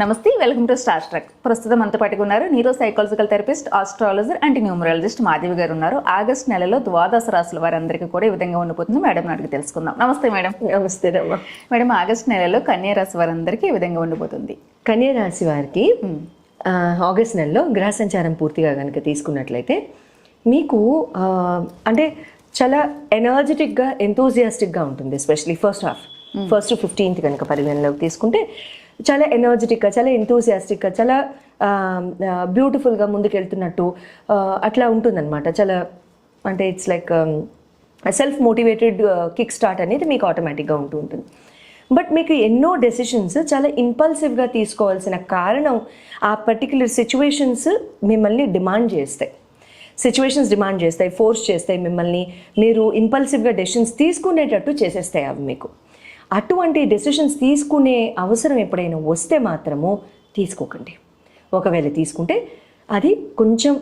నమస్తే welcome to star truck. ప్రస్తుతం అంత పట్టుకున్నారు neuro psychological therapist astrologer and numerologist Madhavi garu ఉన్నారు. ఆగస్ట్ నెలలో ద్వాదశ రాశుల వారందరికీ కూడా ఈ విధంగా ఉండిపోతుంది. మేడం అడిగి తెలుసుకుందాం. నమస్తే మేడం. నమస్తే మేడం ఆగస్ట్ నెలలో కన్యా రాశి వారందరికీ ఈ విధంగా ఉండిపోతుంది. కన్యా రాశి వారికి ఆగస్ట్ నెలలో గ్రహ సంచారం పూర్తిగా కనుక తీసుకున్నట్లయితే మీకు అంటే చాలా ఎనర్జెటిక్గా ఎంతోజియాస్టిక్గా ఉంటుంది especially first half first fifteenth కనుక పరిగణలోకి తీసుకుంటే చాలా ఎనర్జెటిక్గా చాలా ఎంతోజియాస్టిక్గా చాలా బ్యూటిఫుల్గా ముందుకెళ్తున్నట్టు అట్లా ఉంటుందన్నమాట. చాలా అంటే it's like self motivated kick start అనేది మీకు ఆటోమేటిక్గా ఉంటూ ఉంటుంది. బట్ మీకు ఎన్నో డెసిషన్స్ చాలా ఇంపల్సివ్గా తీసుకోవాల్సిన కారణం ఆ పర్టిక్యులర్ సిచ్యువేషన్స్ మిమ్మల్ని డిమాండ్ చేస్తాయి. సిచ్యువేషన్స్ డిమాండ్ చేస్తాయి ఫోర్స్ చేస్తాయి మిమ్మల్ని. మీరు ఇంపల్సివ్గా డెసిషన్స్ తీసుకునేటట్టు చేసేస్తాయి అవి మీకు. అటువంటి డెసిషన్స్ తీసుకునే అవసరం ఎప్పుడైనా వస్తే మాత్రము తీసుకోకండి. ఒకవేళ తీసుకుంటే అది కొంచెం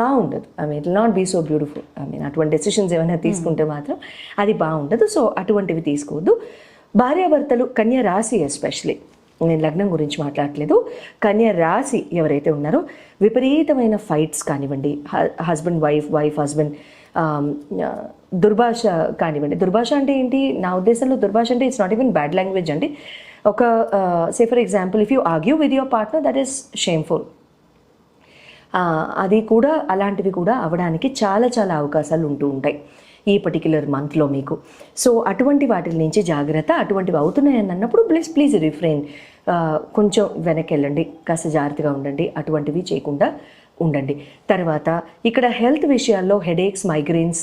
బాగుండదు. I mean it not be so beautiful I mean అటువంటి డెసిషన్స్ ఏమైనా తీసుకుంటే మాత్రం అది బాగుండదు. సో అటువంటివి తీసుకోవద్దు. భార్యాభర్తలు కన్య రాశి ఎస్పెషలీ నేను లగ్నం గురించి మాట్లాడట్లేదు. కన్య రాశి ఎవరైతే ఉన్నారో విపరీతమైన ఫైట్స్ కానివ్వండి. హస్బెండ్ వైఫ్ వైఫ్ హస్బెండ్ దుర్భాష కానివ్వండి. దుర్భాష అంటే ఏంటి? నా ఉద్దేశంలో దుర్భాష అంటే it's not even bad language అండి. ఒక say for example if you argue with your partner that is shameful అది కూడా అలాంటివి కూడా అవడానికి చాలా చాలా అవకాశాలు ఉంటూ ఉంటాయి ఈ పర్టిక్యులర్ మంత్లో మీకు. సో అటువంటి వాటి నుంచి జాగ్రత్త అటువంటివి అవుతున్నాయని అన్నప్పుడు ప్లీజ్ ప్లీజ్ రిఫ్రెయిన్ కొంచెం వెనక్కి వెళ్ళండి. కాస్త జాగ్రత్తగా ఉండండి. అటువంటివి చేయకుండా ఉండండి. తర్వాత ఇక్కడ హెల్త్ విషయాల్లో హెడేక్స్ మైగ్రెయిన్స్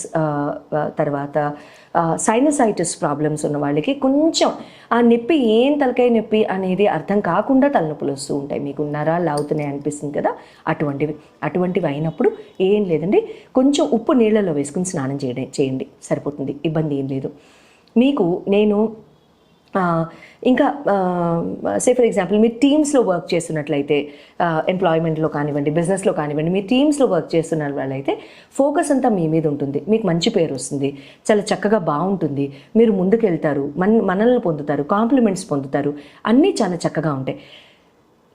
తర్వాత సైనసైటిస్ ప్రాబ్లమ్స్ ఉన్న వాళ్ళకి కొంచెం ఆ నొప్పి ఏం తలకాయ నొప్పి అనేది అర్థం కాకుండా తలనొప్పులు వస్తూ ఉంటాయి. మీకు నరాలు అవుతున్నాయి అనిపిస్తుంది కదా? అటువంటివి అటువంటివి అయినప్పుడు ఏం లేదండి. కొంచెం ఉప్పు నీళ్ళలో వేసుకుని స్నానం చేయడం చేయండి. సరిపోతుంది. ఇబ్బంది ఏం లేదు. మీకు నేను ఇంకా సే ఫర్ ఎగ్జాంపుల్ మీరు టీమ్స్లో వర్క్ చేస్తున్నట్లయితే ఎంప్లాయ్మెంట్లో కానివ్వండి బిజినెస్లో కానివ్వండి మీ టీమ్స్లో వర్క్ చేస్తున్న వాళ్ళైతే ఫోకస్ అంతా మీ మీద ఉంటుంది. మీకు మంచి పేరు వస్తుంది. చాలా చక్కగా బాగుంటుంది. మీరు ముందుకెళ్తారు. మన మనల్ని పొందుతారు. కాంప్లిమెంట్స్ పొందుతారు. అన్నీ చాలా చక్కగా ఉంటాయి.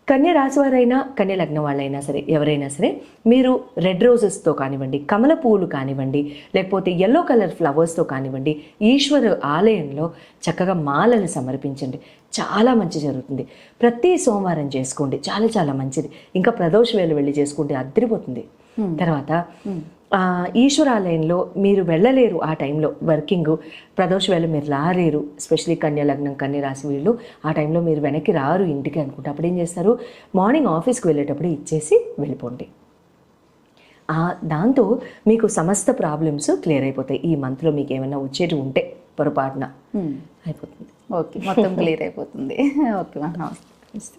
కన్య రాశి వారైనా కన్య లగ్నం వాళ్ళైనా సరే ఎవరైనా సరే మీరు రెడ్ రోజెస్తో కానివ్వండి కమల పువ్వులు కానివ్వండి లేకపోతే ఎల్లో కలర్ ఫ్లవర్స్తో కానివ్వండి ఈశ్వర ఆలయంలో చక్కగా మాలలు సమర్పించండి. చాలా మంచి జరుగుతుంది. ప్రతి సోమవారం చేసుకోండి. చాలా చాలా మంచిది. ఇంకా ప్రదోష వేళ వెళ్ళి చేసుకుంటే అద్దరిపోతుంది. తర్వాత ఈశ్వరాలయంలో మీరు వెళ్ళలేరు ఆ టైంలో. వర్కింగ్ ప్రదోష వేళ మీరు రాలేరు ఎస్పెషలీ కన్యా లగ్నం కన్య రాశి వీళ్ళు ఆ టైంలో మీరు వెనక్కి రారు ఇంటికి అనుకుంటే. అప్పుడు ఏం చేస్తారు? మార్నింగ్ ఆఫీస్కి వెళ్ళేటప్పుడు ఇచ్చేసి వెళ్ళిపోండి. ఆ దాంతో మీకు సమస్త ప్రాబ్లమ్స్ క్లియర్ అయిపోతాయి. ఈ మంత్లో మీకు ఏమైనా వచ్చేటి ఉంటే పొరపాటున అయిపోతుంది. ఓకే. మొత్తం క్లియర్ అయిపోతుంది. ఓకే. నమస్తే.